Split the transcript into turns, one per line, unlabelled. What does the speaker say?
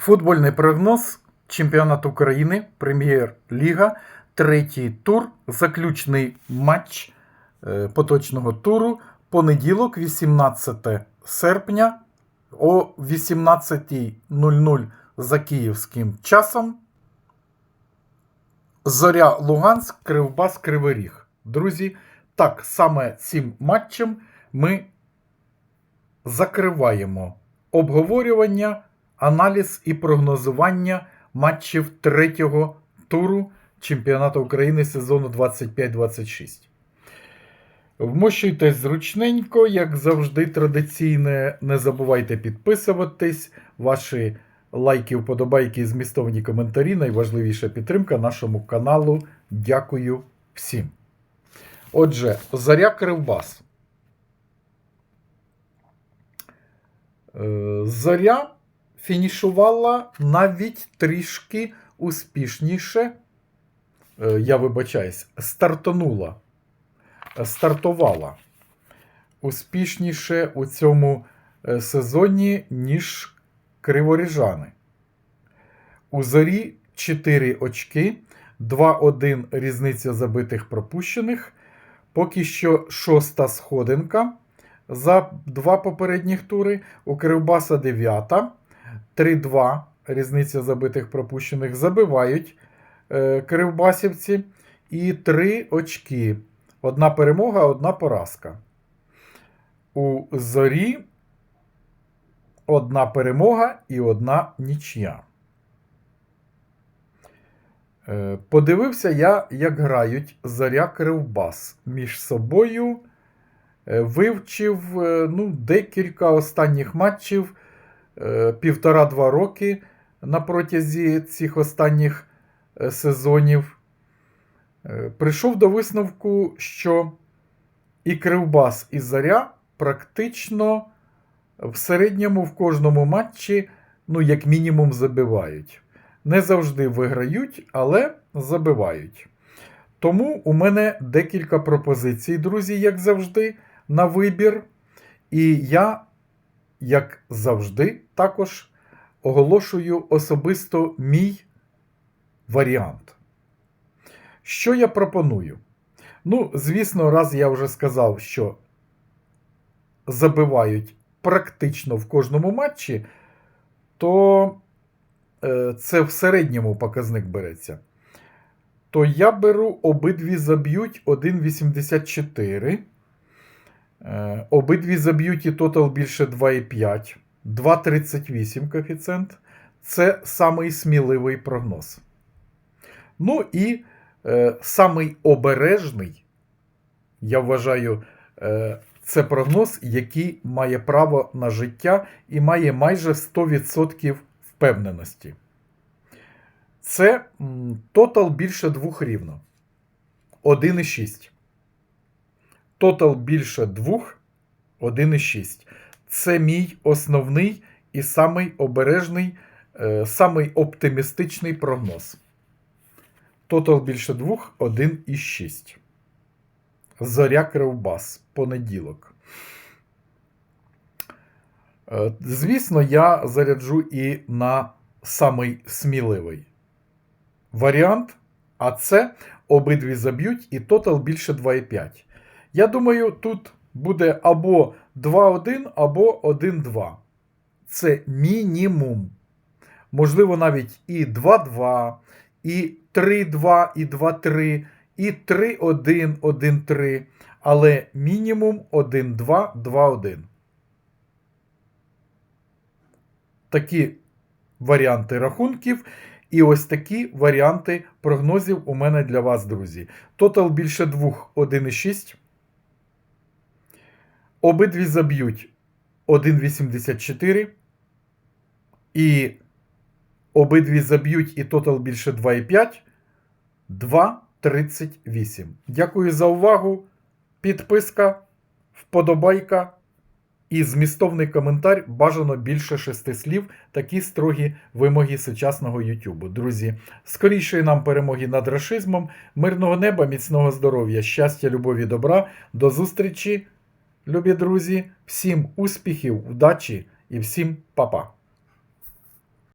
Футбольний прогноз Чемпіонат України, Прем'єр-ліга, третій тур, заключний матч е, поточного туру. Понеділок, 18 серпня о 18.00 за київським часом. Зоря Луганськ, Кривбас, Кривий. Друзі, так саме цим матчем ми закриваємо обговорювання, аналіз і прогнозування матчів третього туру Чемпіонату України сезону 25-26. Вмощуйтесь зручненько, як завжди, традиційне. Не забувайте підписуватись. Ваші лайки, вподобайки і змістовні коментарі. Найважливіша підтримка нашому каналу. Дякую всім. Отже, Заря Кривбас. Е, Зоря фінішувала навіть трішки успішніше. Е, Я вибачаюсь, стартанула. Стартувала успішніше у цьому е, сезоні, ніж криворіжани. У зорі 4 очки, 2-1 різниця забитих пропущених. Поки що шоста сходинка за два попередніх тури. У Кривбаса 9, 3-2 різниця забитих пропущених. Забивають е, кривбасівці. І 3 очки. Одна перемога, одна поразка. У зорі одна перемога і одна нічия. Е, Подивився я, як грають Зоря Кривбас між собою. Е, Вивчив ну, декілька останніх матчів півтора-два роки на протязі цих останніх е, сезонів. Е, Прийшов до висновку, що і Кривбас, і Заря практично в середньому в кожному матчі, ну, як мінімум, забивають. Не завжди виграють, але забивають. Тому у мене декілька пропозицій, друзі, як завжди, на вибір. І я, як завжди, також оголошую особисто мій варіант. Що я пропоную? Ну, звісно, раз я вже сказав, що забивають практично в кожному матчі, то е, це в середньому показник береться. То я беру обидві заб'ють 1,84. Е, обидві заб'ють і тотал більше 2,5. 2,38 коефіцієнт. Це самий сміливий прогноз. Ну і е, самий обережний, я вважаю, е, це прогноз, який має право на життя і має майже 100% впевненості. Це тотал більше двох рівно. 1,6. Тотал більше двох 1,6. Це мій основний і самий обережний, е, самий оптимістичний прогноз. Тотал більше двох 1,6. Зоря Кривбас. Понеділок. Е, Звісно, я заряджу і на самий сміливий варіант. А це обидві заб'ють і тотал більше 2,5. Я думаю, тут буде або 2-1, або 1-2. Це мінімум. Можливо, навіть і 2-2, і 3-2, і 2-3, і 3-1, 1-3. Але мінімум 1-2, 2-1. Такі варіанти рахунків. І ось такі варіанти прогнозів у мене для вас, друзі. Тотал більше 2 1,6. Обидві заб'ють 1,84. І обидві заб'ють і тотал більше 2,5. 2,38. Дякую за увагу. Підписка, вподобайка і змістовний коментар бажано більше шести слів. Такі строгі вимоги сучасного Ютубу. Друзі, скорішої нам перемоги над рашизмом, мирного неба, міцного здоров'я, щастя, любові, добра. До зустрічі, любі друзі, всім успіхів, удачі і всім па-па.